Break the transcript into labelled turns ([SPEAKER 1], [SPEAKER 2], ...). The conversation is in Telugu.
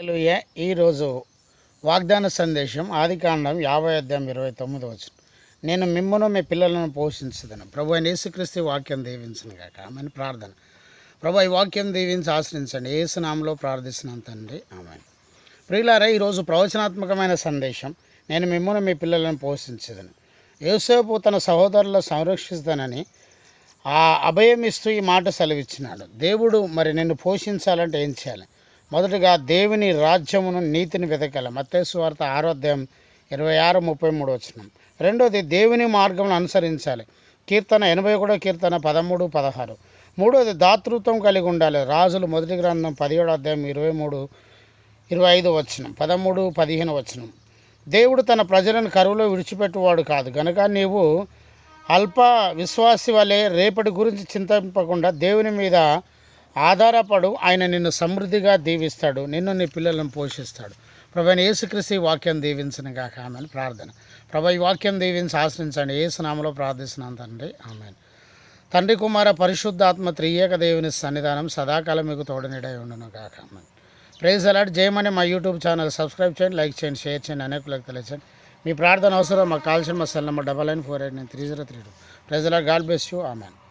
[SPEAKER 1] హల్లెలూయా. ఈరోజు వాగ్దాన సందేశం ఆదికాండం యాభై అధ్యాయం ఇరవై తొమ్మిది వచ్చిన నేను మిమ్మను మీ పిల్లలను పోషించదను. ప్రభు అయిన యేసుక్రీస్తు వాక్యం దీవించను కాక ఆమెను. ప్రార్థన. ప్రభు ఈ వాక్యం దీవించి ఆశ్రయించండి. ఏసునామలో ప్రార్థిస్తున్నాను తండ్రి. ఆమె ప్రియులారా ఈరోజు ప్రవచనాత్మకమైన సందేశం. నేను మిమ్మను మీ పిల్లలను పోషించదను. యేసేపు తన సహోదరులను సంరక్షిస్తానని ఆ అభయం ఇస్తూ ఈ మాట సెలవిచ్చినాడు. దేవుడు మరి నిన్ను పోషించాలంటే ఏం చేయాలి? మొదటగా దేవుని రాజ్యమును నీతిని వెతకాలి. మత్తేసు ఆరోధ్యం ఇరవై ఆరు ముప్పై మూడు వచ్చినాం రెండోది దేవుని మార్గమును అనుసరించాలి. కీర్తన ఎనభై ఒకటో కీర్తన పదమూడు పదహారు. మూడోది దాతృత్వం కలిగి ఉండాలి. రాజులు మొదటి గ్రంథం పదిహేడో అధ్యాయం ఇరవై మూడు ఇరవై ఐదు వచనం. పదమూడు పదిహేను వచనం. దేవుడు తన ప్రజలను కరువులో విడిచిపెట్టువాడు కాదు. కనుక నీవు అల్ప విశ్వాసి వలె రేపటి గురించి చింతింపకుండా దేవుని మీద ఆధారపడు ఆయన నిన్ను సమృద్ధిగా దీవిస్తాడు నిన్ను నీ పిల్లలను పోషిస్తాడు. ప్రభు యేసుక్రీస్తు వాక్యం దీవించిన కాక ఆమెను. ప్రార్థన. ప్రభు ఈ వాక్యం దీవించి ఆశ్రయించండి. ఏసునామలో ప్రార్థిస్తున్నాను తండ్రి. ఆమె తండ్రి కుమార పరిశుద్ధాత్మ త్రియేక దేవుని సన్నిధానం సదాకాలం మీకు తోడనిడై ఉండును కాక ఆమెన్. ప్రైజ్ అలాట్ జయమని మా యూట్యూబ్ ఛానల్. సబ్స్క్రైబ్ చేయండి లైక్ చేయండి షేర్ చేయండి అనేకులకు తెలియచేయండి మీ ప్రార్థన అవసరం మాకు కాల్సిన మా cell number double nine four eight nine three zero three two. Praise the Lord God bless you. Amen.